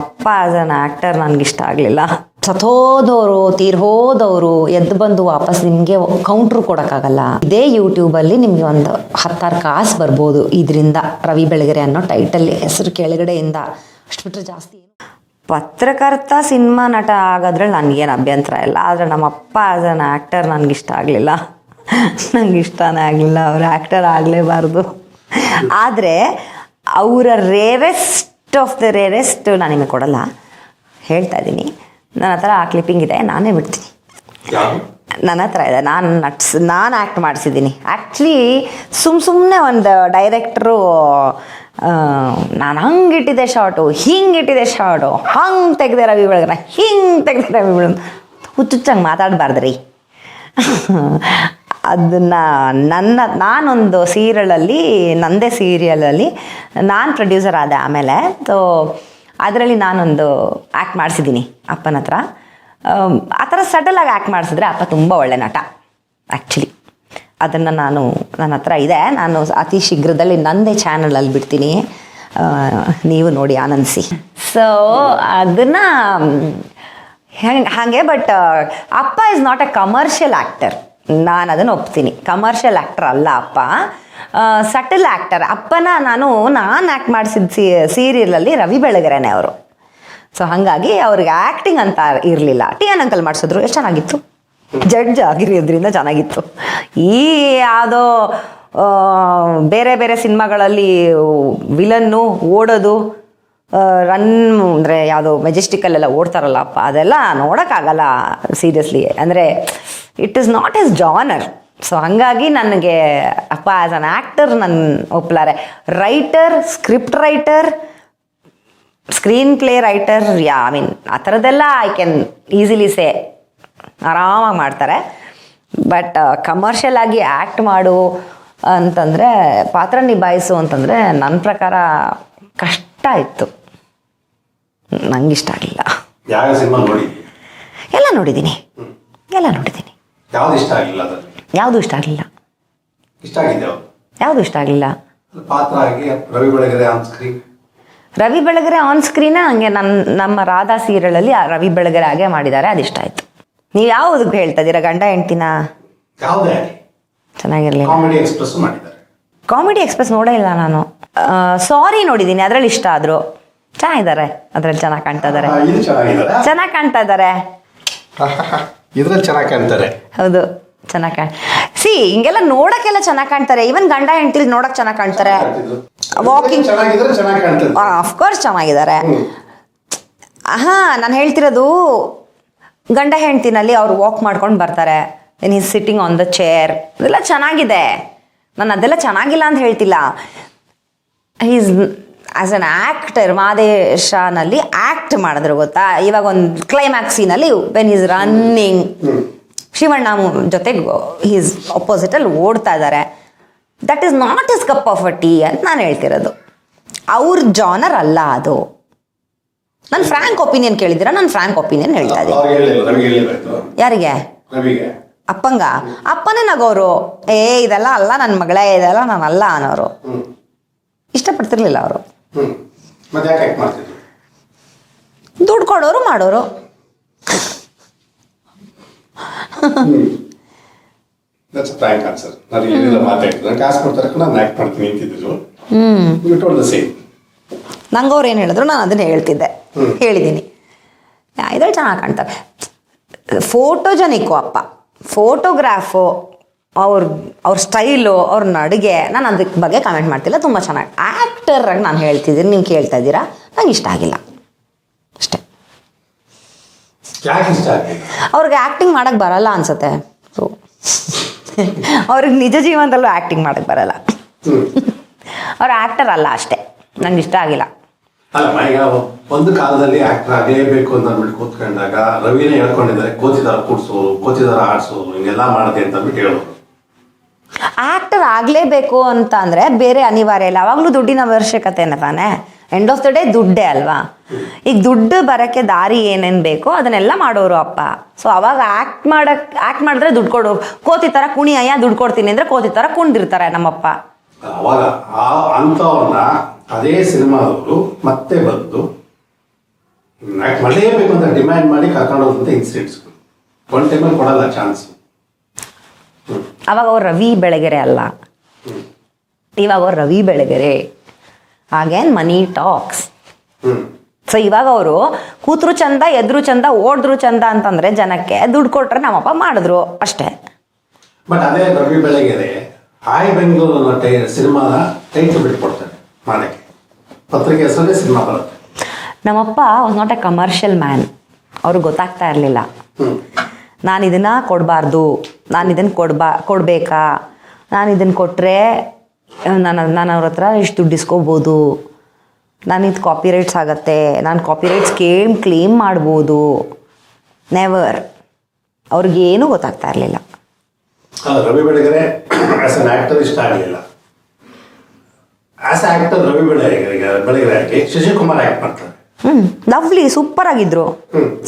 ಅಪ್ಪ as an actor ನನಗಿಷ್ಟ ಆಗಲಿಲ್ಲ. ಸತ್ತೋದವರು ತೀರ್ಹೋದವರು, ಎದ್ದು ಬಂದು ವಾಪಸ್ ನಿಮಗೆ ಕೌಂಟ್ರು ಕೊಡೋಕ್ಕಾಗಲ್ಲ. ಇದೇ ಯೂಟ್ಯೂಬಲ್ಲಿ ನಿಮಗೆ ಒಂದು ಹತ್ತಾರು ಕಾಸು ಬರ್ಬೋದು ಇದರಿಂದ ರವಿ ಬೆಳಗೆರೆ ಅನ್ನೋ ಟೈಟಲ್ ಹೆಸರು ಕೆಳಗಡೆಯಿಂದ. ಅಷ್ಟು ಬಿಟ್ಟರೆ ಜಾಸ್ತಿ ಪತ್ರಕರ್ತ ಸಿನಿಮಾ ನಟ ಆಗೋದ್ರಲ್ಲಿ ನನಗೇನು ಅಭ್ಯಂತರ ಇಲ್ಲ. ಆದರೆ ನಮ್ಮಪ್ಪ ಆಸ್ ಅನ್ ಆ್ಯಕ್ಟರ್ ಇಷ್ಟ ಆಗಲಿಲ್ಲ. ನನಗೆ ಇಷ್ಟನೇ ಆಗಲಿಲ್ಲ. ಅವ್ರು ಆ್ಯಕ್ಟರ್ ಆಗಲೇಬಾರ್ದು. ಆದರೆ ಅವರ ರೇರೆಸ್ಟ್ ಆಫ್ ದ ರೇರೆಸ್ಟ್ ನಾನು ನಿಮಗೆ ಕೊಡಲ್ಲ. ಹೇಳ್ತಾ ಇದ್ದೀನಿ. ನನ್ನ ಹತ್ರ ಆ ಕ್ಲಿಪ್ಪಿಂಗ್ ಇದೆ ನಾನೇ ಬಿಡ್ತೀನಿ. ನನ್ನ ಹತ್ರ ಇದೆ. ನಾನು ನಟ್ಸ್ ನಾನು ಆ್ಯಕ್ಟ್ ಮಾಡಿಸಿದ್ದೀನಿ. ಆ್ಯಕ್ಚುಲಿ ಸುಮ್ ಸುಮ್ಮನೆ ಒಂದು ಡೈರೆಕ್ಟ್ರು ನಾನು ಹಂಗೆ ಇಟ್ಟಿದ್ದೆ ಶಾರ್ಟು ಹಿಂಗೆ ಇಟ್ಟಿದ್ದೆ ಶಾರ್ಟು ಹಂಗೆ ತೆಗೆದೆ ರವಿ ಬೆಳಗ್ರ ಹಿಂಗೆ ತೆಗೆದೆ ರವಿ ಬೆಳಗ್ ಹುಚ್ಚುಚ್ಚಂಗೆ ಮಾತಾಡಬಾರ್ದ್ರಿ. ಅದನ್ನು ನನ್ನ, ನಾನೊಂದು ಸೀರಿಯಲಲ್ಲಿ, ನಂದೇ ಸೀರಿಯಲಲ್ಲಿ ನಾನು ಪ್ರೊಡ್ಯೂಸರ್ ಆದೆ ಆಮೇಲೆ. ಸೊ ಅದರಲ್ಲಿ ನಾನೊಂದು ಆ್ಯಕ್ಟ್ ಮಾಡಿಸಿದ್ದೀನಿ ಅಪ್ಪನ ಹತ್ರ. ಆ ಥರ ಸಡಲಾಗಿ ಆ್ಯಕ್ಟ್ ಮಾಡಿಸಿದ್ರೆ ಅಪ್ಪ ತುಂಬ ಒಳ್ಳೆ ನಟ ಆ್ಯಕ್ಚುಲಿ ಅದನ್ನು ನಾನು ನನ್ನ ಹತ್ರ ಇದೆ. ನಾನು ಅತಿ ಶೀಘ್ರದಲ್ಲಿ ನಂದೇ ಚಾನಲಲ್ಲಿ ಬಿಡ್ತೀನಿ. ನೀವು ನೋಡಿ ಆನಂದಿಸಿ. ಸೊ ಅದನ್ನು ಹೆಂಗೆ ಹಾಗೆ ಬಟ್ ಅಪ್ಪ is not a commercial actor ನಾನು ಅದನ್ನು ಒಪ್ತೀನಿ. ಕಮರ್ಷಿಯಲ್ ಆ್ಯಕ್ಟರ್ ಅಲ್ಲ ಅಪ್ಪ. ಸಟಲ್ ಆ್ಯಕ್ಟರ್ ಅಪ್ಪನ ನಾನು ನಾನು ಆ್ಯಕ್ಟ್ ಮಾಡಿಸಿದ ಸಿ, ಸೀರಿಯಲಲ್ಲಿ ರವಿ ಬೆಳಗೆರೆನೇ ಅವರು. ಸೊ ಹಾಗಾಗಿ ಅವ್ರಿಗೆ ಆ್ಯಕ್ಟಿಂಗ್ ಅಂತ ಇರಲಿಲ್ಲ. ಟಿ ಎನ್ ಅಂಕಲ್ ಮಾಡಿಸಿದ್ರು. ಎಷ್ಟು ಚೆನ್ನಾಗಿತ್ತು? ಜಡ್ಜ್ ಆಗಿರೋದ್ರಿಂದ ಚೆನ್ನಾಗಿತ್ತು. ಈ ಯಾವುದೋ ಬೇರೆ ಬೇರೆ ಸಿನಿಮಾಗಳಲ್ಲಿ ವಿಲನ್ನು ಓಡೋದು ರನ್ ಅಂದರೆ ಯಾವುದೋ ಮೆಜೆಸ್ಟಿಕಲ್ಲೆಲ್ಲ ಓಡ್ತಾರಲ್ಲ ಅಪ್ಪ, ಅದೆಲ್ಲ ನೋಡೋಕ್ಕಾಗಲ್ಲ ಸೀರಿಯಸ್ಲಿ ಅಂದರೆ it is not his genre so ಹಾಗಾಗಿ ನನಗೆ, ಅಪ್ಪ ಆ್ಯಸ್ ಅನ್ ಆ್ಯಕ್ಟರ್ ನನ್ನ ಒಪ್ಲಾರೆ. Writer script writer screenplay writer yeah I mean ಆ ಥರದ್ದೆಲ್ಲ ಐ ಕ್ಯಾನ್ ಈಸಿಲಿ ಸೇ ಆರಾಮಾಗಿ ಮಾಡ್ತಾರೆ. ಬಟ್ ಕಮರ್ಷಿಯಲ್ ಆಗಿ ಆ್ಯಕ್ಟ್ ಮಾಡು ಅಂತಂದರೆ ಪಾತ್ರ ನಿಭಾಯಿಸು ಅಂತಂದರೆ ನನ್ನ ಪ್ರಕಾರ ಕಷ್ಟ ಇತ್ತು. ನಂಗೆ ಇಷ್ಟ ಆಗಲಿಲ್ಲ. ಯಾವ ಸಿನಿಮಾ ನೋಡಿದ್ವಿ ಎಲ್ಲ ನೋಡಿದ್ದೀನಿ. ಎಲ್ಲ ನೋಡಿದ್ದೀನಿ. ಯಾವ್ದು ಇಷ್ಟ ಆಗಲಿಲ್ಲ ಯಾವುದು ಇಷ್ಟ ಆಗಲಿಲ್ಲ. ಇಷ್ಟ ಯಾವುದು ಇಷ್ಟ ಆಗಲಿಲ್ಲ. ಪಾತ್ರ ಆಗಿ Ravi Belagere on screen Ravi Belagere on screen ಹಂಗೆ ನನ್ನ ನಮ್ಮ ರಾಧಾ ಸೀರಿಯಲಲ್ಲಿ ರವಿ ಬೆಳಗೆರೆ ಹಾಗೆ ಮಾಡಿದ್ದಾರೆ. ಅದು ಇಷ್ಟ ಆಯಿತು. ನೀವು ಯಾವುದಕ್ಕೆ ಹೇಳ್ತಾ ಇದ್ದೀರಾ? ಗಂಡ ಹೆಂಡ್ತಿನ? ಯಾವುದೇ ಚೆನ್ನಾಗಿರಲಿಲ್ಲ. ಕಾಮಿಡಿ ಎಕ್ಸ್ಪ್ರೆಸ್ ಮಾಡಿದ್ದಾರೆ. ಕಾಮಿಡಿ ಎಕ್ಸ್ಪ್ರೆಸ್ ನೋಡೇ ಇಲ್ಲ ನಾನು. ಸಾರಿ ನೋಡಿದ್ದೀನಿ. ಅದರಲ್ಲಿ ಇಷ್ಟ ಆದರು. ಚೆನ್ನಾಗಿದ್ದಾರೆ ಅದ್ರಲ್ಲಿ ಚೆನ್ನಾಗಿ ಕಾಣ್ತಾ ಇದ್ದಾರೆ. ಇದು ಚೆನ್ನಾಗಿದ್ದಾರೆ. ಚೆನ್ನಾಗಿ ಕಾಣ್ತಾ ಇದ್ದಾರೆ. ಇದ್ರಲ್ಲಿ ಚೆನ್ನಾಗಿ ಕಾಣ್ತಾರೆ. ಹೌದು ಚೆನ್ನಾಗಿ ಕಾಣ್ ಸಿ ಹಿಂಗೆಲ್ಲ ನೋಡಕ್ಕೆಲ್ಲ ಚೆನ್ನಾಗಿ ಕಾಣ್ತಾರೆ. ಈವನ್ ಗಂಡ ಹೆಂಡತಿ ನೋಡಕ್ ಚೆನ್ನಾಗಿ ಕಾಣ್ತಾರೆ. ವಾಕಿಂಗ್ ಚೆನ್ನಾಗಿದ್ರೆ ಚೆನ್ನಾಗಿ ಕಾಣ್ತದೆ ಅಫ್ಕೋರ್ಸ್ ಚೆನ್ನಾಗಿದ್ದಾರೆ. ಹಾ ನಾನು ಹೇಳ್ತಿರೋದು ಗಂಡ ಹೆಂಡತಿನಲ್ಲಿ ಅವ್ರು ವಾಕ್ ಮಾಡ್ಕೊಂಡು ಬರ್ತಾರೆ. Then is sitting on the chair ಅದೆಲ್ಲ ಚೆನ್ನಾಗಿದೆ. ನಾನು ಅದೆಲ್ಲ ಚೆನ್ನಾಗಿಲ್ಲ ಅಂತ ಹೇಳ್ತಿಲ್ಲ. ಈಸ್ ಆಸ್ ಅನ್ ಆ್ಯಕ್ಟರ್ ಮಾದೇಶನಲ್ಲಿ ಆ್ಯಕ್ಟ್ ಮಾಡಿದ್ರು ಗೊತ್ತಾ? ಇವಾಗ ಒಂದು ಕ್ಲೈಮ್ಯಾಕ್ಸ್ ಸೀನಲ್ಲಿ ವೆನ್ ಈಸ್ ರನ್ನಿಂಗ್ ಶಿವಣ್ಣ ಜೊತೆಗೆ ಈಸ್ ಅಪೋಸಿಟಲ್ಲಿ ಓಡ್ತಾ ಇದ್ದಾರೆ. That is not is cup of a tea ಅಂತ ನಾನು ಹೇಳ್ತಿರೋದು. ಅವ್ರ ಜಾನರ್ ಅಲ್ಲ ಅದು. ನಾನು ಫ್ರ್ಯಾಂಕ್ ಒಪಿನಿಯನ್ ಕೇಳಿದ್ದೀರಾ? ನಾನು ಫ್ರ್ಯಾಂಕ್ ಒಪಿನಿಯನ್ ಹೇಳ್ತಾ ಇದ್ದೀನಿ. ಯಾರಿಗೆ? ಅಪ್ಪಂಗ? ಅಪ್ಪನೇ ನಗೋರು. ಏ ಇದೆಲ್ಲ ಅಲ್ಲ ನನ್ನ ಮಗಳೇ ಇದೆಲ್ಲ ನಾನು ಅಲ್ಲ ಅನ್ನೋರು ಇಷ್ಟಪಡ್ತಿರ್ಲಿಲ್ಲ ಅವರು. ದುಡ್ಡು ಕೊಡೋರು ಮಾಡೋರು. ನಂಗೆ ಅವ್ರು ಏನು ಹೇಳಿದ್ರು ನಾನು ಅದನ್ನ ಹೇಳ್ತಿದ್ದೆ. ಹೇಳಿದ್ದೀನಿ ಇದ್ರಲ್ಲಿ ಚೆನ್ನಾಗಿ ಕಾಣ್ತಾರೆ. ಫೋಟೋಜನಿಕ್ಕು ಅಪ್ಪ. ಫೋಟೋಗ್ರಾಫು ಅವ್ರ ಅವ್ರ ಸ್ಟೈಲು ಅವ್ರ ನಡಿಗೆ ನಾನು ಅದಕ್ಕೆ ಬಗ್ಗೆ ಕಮೆಂಟ್ ಮಾಡ್ತಿಲ್ಲ ತುಂಬ ಚೆನ್ನಾಗಿ ಆ್ಯಕ್ಟರಾಗಿ ನಾನು ಹೇಳ್ತಿದ್ದೀನಿ ನೀವು ಕೇಳ್ತಾ ಇದ್ದೀರಾ? ನಂಗೆ ಇಷ್ಟ ಆಗಿಲ್ಲ. ಅಷ್ಟೇ. ಅವ್ರಿಗೆ ಆ್ಯಕ್ಟಿಂಗ್ ಮಾಡೋಕ್ಕೆ ಬರಲ್ಲ ಅನ್ಸುತ್ತೆ. ಸೊ ಅವ್ರಿಗೆ ನಿಜ ಜೀವನದಲ್ಲೂ ಆ್ಯಕ್ಟಿಂಗ್ ಮಾಡೋಕ್ಕೆ ಬರಲ್ಲ. ಅವ್ರ ಆ್ಯಕ್ಟರ್ ಅಲ್ಲ ಅಷ್ಟೇ. ನಂಗೆ ಇಷ್ಟ ಆಗಿಲ್ಲ. ಅಲ್ಲ ಈಗ ಒಂದು ಕಾಲದಲ್ಲಿ ಆಕ್ಟರ್ ಆಗಲೇಬೇಕು ಅಂತ ಅಂದ್ಬಿಟ್ಟು ಕೂತ್ಕೊಂಡಾಗ ರವಿನೇ ಹೇಳ್ಕೊಂಡಿದ್ದಾರೆ ಕೋಚಿದಾರ ಕೂಡ್ಸೋರು ಕೋಚಿದಾರ ಆಡ್ಸೋರು ಹಿಂಗೆಲ್ಲ ಮಾಡದೆ ಅಂತ ಅಂದ್ಬಿಟ್ಟು ಹೇಳೋರು ಆ್ಯಕ್ಟರ್ ಆಗಲೇಬೇಕು ಅಂತ ಅಂದರೆ ಬೇರೆ ಅನಿವಾರ್ಯ ಇಲ್ಲ. ಅವಾಗಲೂ ದುಡ್ಡಿನ ಅವಶ್ಯಕತೆನೇ ತಾನೇ? ಎಂಡ್ ಆಫ್ ದ ಡೇ ದುಡ್ಡೇ ಅಲ್ವಾ? ಈಗ ದುಡ್ಡು ಬರೋಕ್ಕೆ ದಾರಿ ಏನೇನು ಬೇಕೋ ಅದನ್ನೆಲ್ಲ ಮಾಡೋರು ಅಪ್ಪ. ಸೊ ಅವಾಗ ಆ್ಯಕ್ಟ್ ಮಾಡಕ್ ಆ್ಯಕ್ಟ್ ಮಾಡಿದ್ರೆ ದುಡ್ಡು ಕೊಡೋ. ಕೋತಿ ಥರ ಕುಣಿ, ಅಯ್ಯ ದುಡ್ಡು ಕೊಡ್ತೀನಿ ಅಂದರೆ ಕೋತಿ ಥರ ಕುಣ್ದಿರ್ತಾರೆ ನಮ್ಮಪ್ಪ. ಅವಾಗ ಅಂಥವ್ರನ್ನ ಅದೇ ಸಿನಿಮಾದವರು ಮತ್ತೆ ಬಂದು ಮಾಡಲೇಬೇಕು ಅಂತ ಡಿಮ್ಯಾಂಡ್ ಮಾಡಿ ಕರ್ಕೊಂಡು ಹೋದಂಥ ಇನ್ಸಿಡೆಂಟ್ಸ್ಗಳು ಒನ್ ಟೈಮಲ್ಲಿ ಕೊಡಲ್ಲ ಚಾನ್ಸ್ ಅವಾಗ ಅವ್ರು ರವಿ ಬೆಳಗೆರೆ ಅಲ್ಲ. ಇವಾಗ ಅವ್ರು ರವಿ ಬೆಳಗೆರೆ. ಹಾಗೇನ್ ಮನಿ ಟಾಕ್ಸ್. ಸೊ ಇವಾಗ ಅವರು ಕೂತ್ರು ಚಂದ ಎದ್ರು ಚಂದ ಓಡಿದ್ರು ಚಂದ ಅಂತಂದ್ರೆ ಜನಕ್ಕೆ ದುಡ್ಡು ಕೊಟ್ರೆ ನಮ್ಮಪ್ಪ ಮಾಡಿದ್ರು ಅಷ್ಟೇ. ಬಟ್ ಅದೇ ರವಿ ಬೆಳಗೆರೆ ಹಾಯ್ ಬೆಂಗಳೂರು ಅನ್ನೋ ಟೈ ಸಿನಿಮಾದ ಟೈಟ್ಲ್ ಬಿಟ್ಕೊಡ್ತಾರೆ ಮಾಡಕ್ಕೆ. ಪತ್ರಿಕೆ ಹೆಸರೇ ಸಿನಿಮಾ ಬರುತ್ತೆ. ನಮ್ಮಪ್ಪ was not a commercial man ಅವ್ರಿಗೆ ಗೊತ್ತಾಗ್ತಾ ಇರಲಿಲ್ಲ. ನಾನು ಇದನ್ನು ಕೊಡಬಾರ್ದು. ನಾನು ಇದನ್ನು ಕೊಡ್ಬಾ, ಕೊಡಬೇಕಾ? ನಾನು ಇದನ್ನು ಕೊಟ್ಟರೆ ನಾನು ನಾನು ಅವ್ರ ಹತ್ರ ಇಷ್ಟು ದುಡ್ಡು ಇಸ್ಕೋಬೋದು. ನಾನು ಇದು ಕಾಪಿರೈಟ್ಸ್ ಆಗತ್ತೆ. ನಾನು ಕಾಪಿರೈಟ್ಸ್ ಕೇಮ್ ಕ್ಲೇಮ್ ಮಾಡ್ಬೋದು. ನೆವರ್ ಅವ್ರಿಗೇನೂ ಗೊತ್ತಾಗ್ತಾ ಇರಲಿಲ್ಲ. Ravi Belagere as an actor as actor Ravi Belagere Belagere Shashikumar act ಮಾಡ್ತಾರೆ. ಹ್ಞೂ ಲವ್ಲಿ ಸೂಪರ್ ಆಗಿದ್ರು.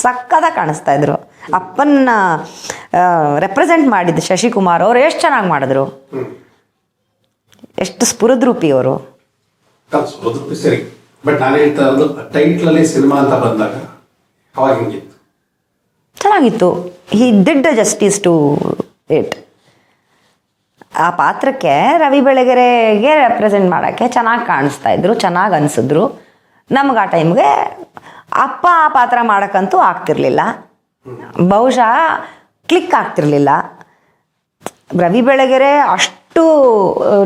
ಸಕ್ಕದ ಕಾಣಿಸ್ತಾ ಇದ್ರು. ಅಪ್ಪನ್ನ ರೆಪ್ರೆಸೆಂಟ್ ಮಾಡಿದ್ದು ಶಶಿಕುಮಾರ್ ಅವ್ರು ಎಷ್ಟು ಚೆನ್ನಾಗಿ ಮಾಡಿದ್ರು. ಎಷ್ಟು ಸ್ಫುರದ್ರೂಪಿ ಅವರು. ಸರಿ. ಬಟ್ ನಾನು ಹೇಳ್ತಾ ಇರೋದು ಟೈಟ್ಲಲ್ಲಿ ಸಿನಿಮಾ ಅಂತ ಬಂದಾಗ ಅವಾಗ ಹಿಂಗಿತ್ತು? ಚೆನ್ನಾಗಿತ್ತು. He did justice to it ಆ ಪಾತ್ರಕ್ಕೆ ರವಿ ಬೆಳಗೆರೆಗೆ ರೆಪ್ರೆಸೆಂಟ್ ಮಾಡೋಕ್ಕೆ ಚೆನ್ನಾಗಿ ಕಾಣಿಸ್ತಾ ಇದ್ರು ಚೆನ್ನಾಗಿ ಅನಿಸಿದ್ರು. ನಮ್ಗೆ ಆ ಟೈಮ್ಗೆ ಅಪ್ಪ ಆ ಪಾತ್ರ ಮಾಡೋಕ್ಕಂತೂ ಆಗ್ತಿರ್ಲಿಲ್ಲ. ಬಹುಶಃ ಕ್ಲಿಕ್ ಆಗ್ತಿರ್ಲಿಲ್ಲ. ರವಿ ಬೆಳಗೆರೆ ಅಷ್ಟು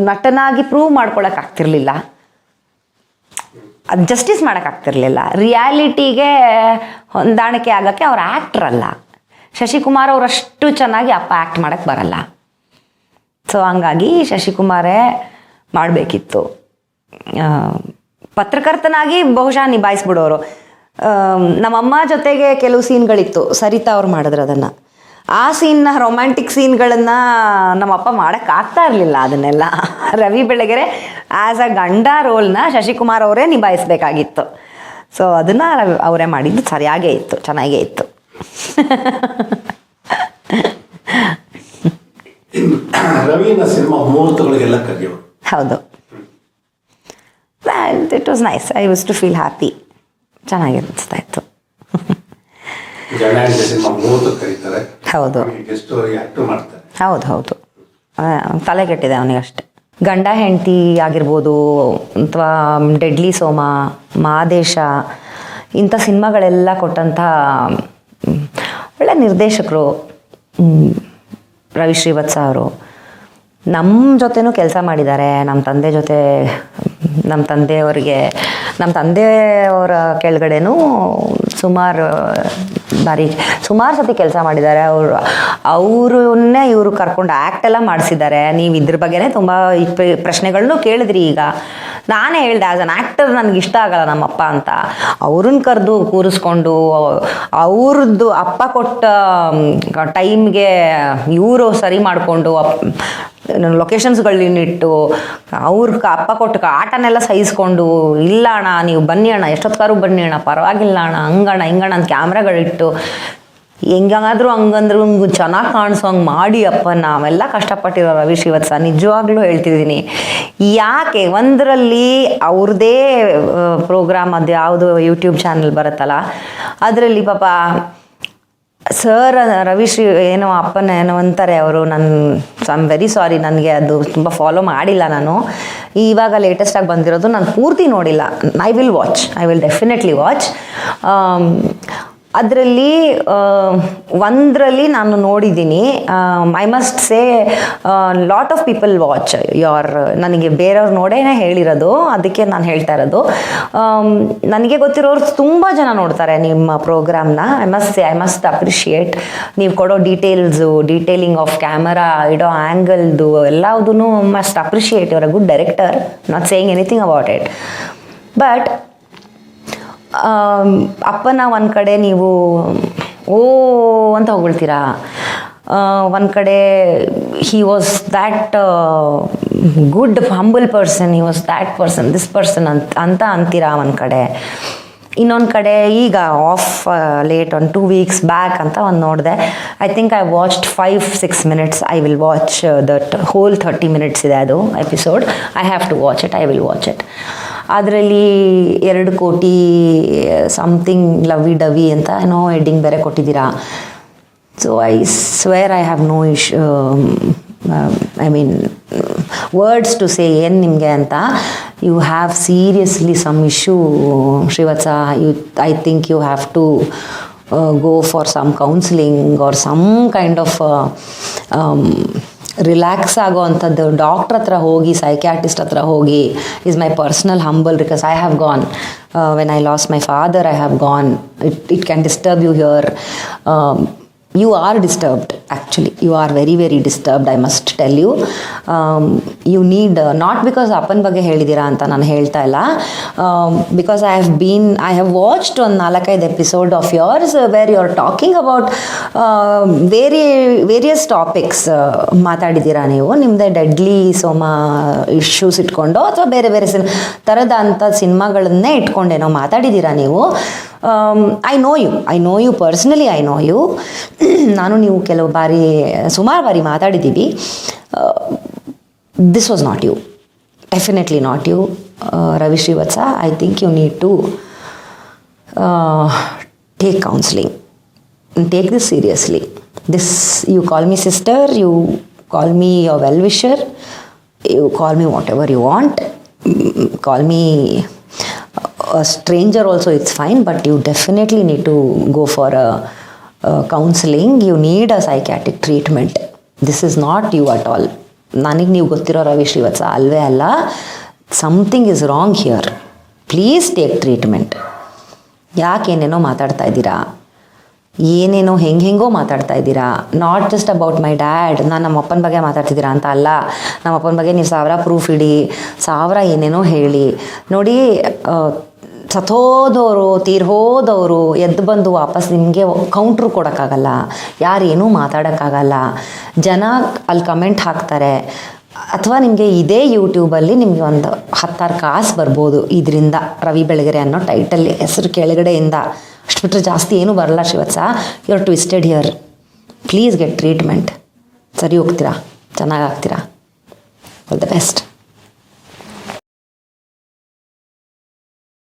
ನಟನಾಗಿ ಪ್ರೂವ್ ಮಾಡ್ಕೊಳಕ್ ಆಗ್ತಿರ್ಲಿಲ್ಲ. ಅದು ಜಸ್ಟಿಸ್ ಮಾಡೋಕ್ಕಾಗ್ತಿರ್ಲಿಲ್ಲ ರಿಯಾಲಿಟಿಗೆ ಹೊಂದಾಣಿಕೆ ಆಗೋಕ್ಕೆ ಅವ್ರು ಆ್ಯಕ್ಟ್ರ್ ಅಲ್ಲ. ಶಶಿಕುಮಾರ್ ಅವರಷ್ಟು ಚೆನ್ನಾಗಿ ಅಪ್ಪ ಆ್ಯಕ್ಟ್ ಮಾಡೋಕ್ಕೆ ಬರಲ್ಲ. ಸೊ ಹಂಗಾಗಿ ಶಶಿಕುಮಾರೇ ಮಾಡಬೇಕಿತ್ತು. ಪತ್ರಕರ್ತನಾಗಿ ಬಹುಶಃ ನಿಭಾಯಿಸ್ಬಿಡೋರು. ನಮ್ಮ ನಮ್ಮಮ್ಮ ಜೊತೆಗೆ ಕೆಲವು ಸೀನ್ಗಳಿತ್ತು. ಸರಿತಾ ಅವ್ರು ಮಾಡಿದ್ರು ಅದನ್ನು. ಆ ಸೀನ್ನ ರೊಮ್ಯಾಂಟಿಕ್ ಸೀನ್ಗಳನ್ನು ನಮ್ಮಪ್ಪ ಮಾಡೋಕ್ಕೆ ಆಗ್ತಾ ಇರಲಿಲ್ಲ ಅದನ್ನೆಲ್ಲ. ರವಿ ಬೆಳಗೆರೆ ಆ್ಯಸ್ ಅ ಗಂಡ ರೋಲ್ನ ಶಶಿಕುಮಾರ್ ಅವರೇ ನಿಭಾಯಿಸ್ಬೇಕಾಗಿತ್ತು. ಸೊ ಅದನ್ನು ಅವರೇ ಮಾಡಿದ್ದು ಸರಿಯಾಗೇ ಇತ್ತು ಚೆನ್ನಾಗೇ ಇತ್ತು. ರವಿನ ಸಿನಿಮಾ ಮುಹೂರ್ತಗಳಿಗೆಲ್ಲ ಕರೆಯೋರು. ಹೌದು. It was nice I was to feel happy ಚೆನ್ನಾಗಿ ಅನಿಸ್ತಾ ಇತ್ತು. ಹೌದು. ಹೌದು ಹೌದು. ತಲೆ ಕೆಟ್ಟಿದೆ ಅವನಿಗಷ್ಟೆ ಗಂಡ ಹೆಂಡತಿ ಆಗಿರ್ಬೋದು ಅಥವಾ ಡೆಡ್ಲಿ ಸೋಮ ಮಾದೇಶ ಇಂಥ ಸಿನಿಮಾಗಳೆಲ್ಲ ಕೊಟ್ಟಂಥ ಒಳ್ಳೆ ನಿರ್ದೇಶಕರು ರವಿ ಶ್ರೀವತ್ಸ ಅವರು. ನಮ್ಮ ಜೊತೆನೂ ಕೆಲಸ ಮಾಡಿದ್ದಾರೆ. ನಮ್ಮ ತಂದೆ ಜೊತೆ ನಮ್ಮ ತಂದೆಯವರಿಗೆ ನಮ್ಮ ತಂದೆಯವರ ಕೆಳಗಡೆನೂ ಸುಮಾರು ಬಾರಿ, ಸುಮಾರು ಸತಿ ಕೆಲಸ ಮಾಡಿದ್ದಾರೆ. ಅವರು, ಅವರನ್ನೇ ಇವರು ಕರ್ಕೊಂಡು ಆ್ಯಕ್ಟ್ ಎಲ್ಲ ಮಾಡಿಸಿದ್ದಾರೆ. ನೀವು ಇದ್ರ ಬಗ್ಗೆನೇ ತುಂಬ ಪ್ರಶ್ನೆಗಳನ್ನೂ ಕೇಳಿದ್ರಿ ಈಗ. ನಾನೇ ಹೇಳಿದೆ ಆ್ಯಸ್ ಅನ್ ಆ್ಯಕ್ಟರ್ ನನಗೆ ಇಷ್ಟ ಆಗಲ್ಲ ನಮ್ಮಪ್ಪ ಅಂತ. ಅವ್ರನ್ನ ಕರೆದು ಕೂರಿಸ್ಕೊಂಡು ಅವ್ರದ್ದು ಅಪ್ಪ ಕೊಟ್ಟ ಟೈಮ್ಗೆ ಇವರು ಸರಿ ಮಾಡಿಕೊಂಡು ಲೊಕೇಶನ್ಸ್ಗಳನ್ನಿಟ್ಟು ಅವ್ರ ಅಪ್ಪ ಕೊಟ್ಟು ಆಟನೆಲ್ಲ ಸಹಿಸ್ಕೊಂಡು ಇಲ್ಲ ಅಣ್ಣ ನೀವು ಬನ್ನಿ ಅಣ್ಣ ಎಷ್ಟೊತ್ತಾರು ಬನ್ನಿ ಅಣ್ಣ, ಪರವಾಗಿಲ್ಲ ಅಣ್ಣ, ಹಂಗಣ್ಣ, ಹಿಂಗಣ್ಣ ಅಂತ ಕ್ಯಾಮ್ರಾಗಳಿಟ್ಟು ಹೆಂಗಾದ್ರೂ ಹಂಗಂದ್ರು ಹಂಗೆ ಚೆನ್ನಾಗಿ ಕಾಣಿಸೋ ಹಂಗೆ ಮಾಡಿ ಅಪ್ಪ, ನಾವೆಲ್ಲ ಕಷ್ಟಪಟ್ಟಿರೋ ರವಿ ಶ್ರೀವತ್ಸ ನಿಜವಾಗ್ಲೂ ಹೇಳ್ತಿದ್ದೀನಿ. ಯಾಕೆ ಒಂದರಲ್ಲಿ ಅವ್ರದ್ದೇ ಪ್ರೋಗ್ರಾಮ್ ಅದು ಯಾವುದು ಯೂಟ್ಯೂಬ್ ಚಾನಲ್ ಬರುತ್ತಲ್ಲ, ಅದರಲ್ಲಿ ಪಾಪ ಸರ್ ರವಿ ಶ್ರೀ ಏನೋ ಅಪ್ಪನ ಏನೋ ಅಂತಾರೆ ಅವರು ನನ್ನ ಐ ಆಮ್ ವೆರಿ ಸಾರಿ ನನಗೆ ಅದು ತುಂಬ ಫಾಲೋ ಮಾಡಿಲ್ಲ ನಾನು. ಇವಾಗ ಲೇಟೆಸ್ಟಾಗಿ ಬಂದಿರೋದು ನಾನು ಪೂರ್ತಿ ನೋಡಿಲ್ಲ. I will watch I will definitely watch ಅದರಲ್ಲಿ ಒಂದರಲ್ಲಿ ನಾನು ನೋಡಿದ್ದೀನಿ I must say lot of people watch your ನನಗೆ ಬೇರೆಯವ್ರು ನೋಡೇನೆ ಹೇಳಿರೋದು, ಅದಕ್ಕೆ ನಾನು ಹೇಳ್ತಾ ಇರೋದು. ನನಗೆ ಗೊತ್ತಿರೋರು ತುಂಬ ಜನ ನೋಡ್ತಾರೆ ನಿಮ್ಮ ಪ್ರೋಗ್ರಾಮ್ನ. I must say I must appreciate ನೀವು ಕೊಡೋ ಡೀಟೇಲ್ಸು ಡೀಟೇಲಿಂಗ್ ಆಫ್ ಕ್ಯಾಮರಾ ಇಡೋ ಆ್ಯಂಗಲ್ದು ಎಲ್ಲದೂ must appreciate your a good director not saying anything about it but ಅಪ್ಪನ ಒಂದು ಕಡೆ ನೀವು, ಓ ಅಂತ ಹೊಗಳ್ತೀರಾ ಒಂದು ಕಡೆ he was that good humble person he was that person this person ಅಂತ ಅಂತ ಅಂತೀರಾ ಒಂದು ಕಡೆ? ಇನ್ನೊಂದು ಕಡೆ ಈಗ of late one two weeks back ಅಂತ ಒಂದು ನೋಡಿದೆ. I think I watched five six minutes I will watch that whole thirty minutes ಇದೆ ಅದು episode I have to watch it I will watch it ಅದರಲ್ಲಿ ಎರಡು ಕೋಟಿ ಸಮಥಿಂಗ್ ಲವಿ ಡವಿ ಅಂತ ಏನೋ heading ಬೇರೆ ಕೊಟ್ಟಿದ್ದೀರಾ. So I swear I have no ish I mean words to say ಏನು ನಿಮಗೆ ಅಂತ. You have seriously some issue Srivatsa. You I think you have to go for some counselling or some kind of relax ಆಗೋ ಅಂಥದ್ದು. Doctor ಹತ್ರ ಹೋಗಿ psychiatrist ಹತ್ರ ಹೋಗಿ is my personal humble because I have gone when I loss my father I have gone it it can disturb you here you are disturbed actually you are very very disturbed I must tell you you need not because ಅಪ್ಪನ ಬಗ್ಗೆ ಹೇಳಿದ್ದೀರಾ ಅಂತ ನಾನು ಹೇಳ್ತಾ ಇಲ್ಲ. Because I have been I have watched ಒಂದು ನಾಲ್ಕೈದು episode of yours where you are talking about very various topics ಮಾತಾಡಿದ್ದೀರಾ ನೀವು. ನಿಮ್ಮದೇ ಡೆಡ್ಲಿ ಸೋಮ ಇಶ್ಯೂಸ್ ಇಟ್ಕೊಂಡು, ಅಥವಾ ಬೇರೆ ಬೇರೆ ಸಿನ್ ಥರದ ಅಂಥ ಸಿನಿಮಾಗಳನ್ನೇ ಇಟ್ಕೊಂಡೇನೋ ಮಾತಾಡಿದ್ದೀರಾ ನೀವು. I know you I know you personally I know you ನಾನು ನೀವು ಕೆಲವು ಬಾರಿ ಸುಮಾರು ಬಾರಿ ಮಾತಾಡಿದ್ದೀವಿ this was not you definitely not you Ravi Srivatsa I think you need to take counselling take this seriously. This, you call me sister, you call me your well wisher, you call me whatever you want, Mm, call me a stranger also, it's fine, but you definitely need to go for a, a counseling. You need a psychiatric treatment. This is not you at all. ನನಗೆ ನೀವು ಗೊತ್ತಿರೋ ರವಿ ಶ್ರೀವತ್ಸ ಅಲ್ವೇ ಅಲ್ಲ. Something is wrong here please take treatment ಯಾಕೇನೇನೋ ಮಾತಾಡ್ತಾ ಇದ್ದೀರಾ? ಏನೇನೋ ಹೆಂಗೆ ಹೆಂಗೋ ಮಾತಾಡ್ತಾ ಇದ್ದೀರಾ? Not just about my dad ನಾನು ನಮ್ಮ ಅಪ್ಪನ ಬಗ್ಗೆ ಮಾತಾಡ್ತಿದ್ದೀರಾ ಅಂತ ಅಲ್ಲ. ನಮ್ಮ ಅಪ್ಪನ ಬಗ್ಗೆ ನೀವು ಸಾವಿರ ಪ್ರೂಫ್ ಇಡಿ ಸಾವಿರ ಏನೇನೋ ಹೇಳಿ. ನೋಡಿ ಸತ್ತೋದವರು ತೀರ್ಹೋದವರು ಎದ್ದು ಬಂದು ವಾಪಸ್ ನಿಮಗೆ ಕೌಂಟ್ರು ಕೊಡೋಕ್ಕಾಗಲ್ಲ. ಯಾರೇನೂ ಮಾತಾಡೋಕ್ಕಾಗಲ್ಲ. ಜನ ಅಲ್ಲಿ ಕಮೆಂಟ್ ಹಾಕ್ತಾರೆ. ಅಥವಾ ನಿಮಗೆ ಇದೇ ಯೂಟ್ಯೂಬಲ್ಲಿ ನಿಮಗೆ ಒಂದು ಹತ್ತಾರು ಕಾಸು ಬರ್ಬೋದು ಇದರಿಂದ ರವಿ ಬೆಳಗೆರೆ ಅನ್ನೋ ಟೈಟಲ್ ಹೆಸರು ಕೆಳಗಡೆಯಿಂದ. ಅಷ್ಟು ಬಿಟ್ಟರೆ ಜಾಸ್ತಿ ಏನೂ ಬರಲ್ಲ Srivatsa. You are twisted here please get treatment ಸರಿ ಹೋಗ್ತೀರಾ? ಚೆನ್ನಾಗಿ ಆಗ್ತೀರಾ? All the best